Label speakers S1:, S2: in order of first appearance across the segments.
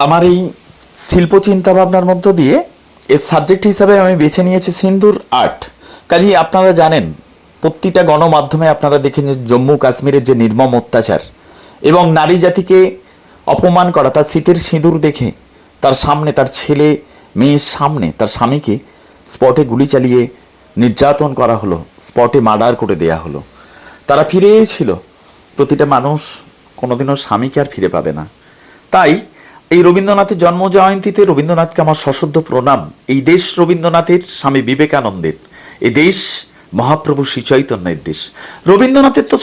S1: আমার এই শিল্প চিন্তা ভাবনার মধ্য দিয়ে এর সাবজেক্ট হিসাবে আমি বেছে নিয়েছি সিন্দুর আর্ট। কাজেই আপনারা জানেন, প্রতিটা গণমাধ্যমে আপনারা দেখেন যে জম্মু কাশ্মীরের যে নির্মম অত্যাচার এবং নারী জাতিকে অপমান করা, তার শীতের সিঁদুর দেখে তার সামনে তার ছেলে মেয়ের সামনে তার স্বামীকে স্পটে গুলি চালিয়ে নির্যাতন করা হলো, স্পটে মার্ডার করে দেয়া হলো। তারা ফিরে এসেছিল। প্রতিটা মানুষ কোনোদিনও স্বামীকে আর ফিরে পাবে না। তাই এই রবীন্দ্রনাথের জন্ম জয়ন্তীতে রবীন্দ্রনাথকে আমার সশ্রদ্ধ প্রণাম। এই দেশ রবীন্দ্রনাথের স্বামী বিবেকানন্দের। এই দেশ মহাপ্রভু শ্রী চৈতন্যের দেশ। রবীন্দ্রনাথের তো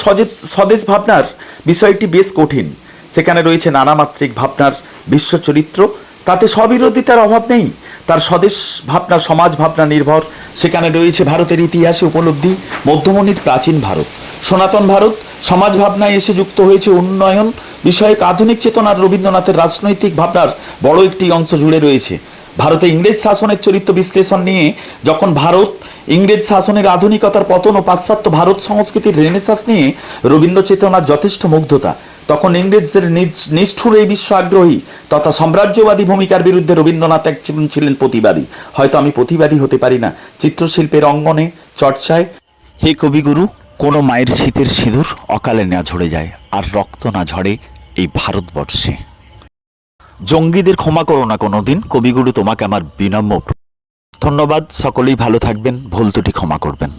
S1: স্বদেশ ভাবনার বিষয়টি বেশ কঠিন। সেখানে রয়েছে নানামাত্রিক ভাবনার বিশ্ব চরিত্র। তাতে স্ববিরোধিতার অভাব নেই। তার স্বদেশ ভাবনা, সমাজ ভাবনা নির্ভর। সেখানে রয়েছে ভারতের ইতিহাসে উপলব্ধি মধ্যমণির প্রাচীন ভারত। সনাতন ভারত সমাজ ভাবনায় এসে যুক্ত হয়েছে উন্নয়ন বিষয়ক আধুনিক চেতনার রবীন্দ্রনাথের রাজনৈতিক ভাবনার বড় একটি অংশ জুড়ে রয়েছে। ভারতে ইংরেজ শাসনের চরিত্র বিশ্লেষণ নিয়ে যখন ভারত ইংরেজ শাসনের আধুনিকতার পতন ও পাশ্চাত্য ভারত সংস্কৃতির রেনেসাস নিয়ে রবীন্দ্র চেতনার যথেষ্ট মুগ্ধতা, তখন ইংরেজদের নিষ্ঠুর এই বিশ্ব আগ্রহী তথা সাম্রাজ্যবাদী ভূমিকার বিরুদ্ধে রবীন্দ্রনাথ এক ছিলেন- প্রতিবাদী। হয়তো আমি প্রতিবাদী হতে পারি না। চিত্রশিল্পের অঙ্গনে, চর্চায়। হে কবিগুরু কোনো মায়ের শীতের সিঁদুর অকালে না ঝরে যায়, আর রক্ত না ঝরে এই ভারতবর্ষে। জঙ্গিদের ক্ষমা করো না কোনো দিন কবিগুরু তোমাকে আমার বিনম্র ধন্যবাদ, সকলেই ভালো থাকবেন, ভুল ত্রুটি ক্ষমা করবেন।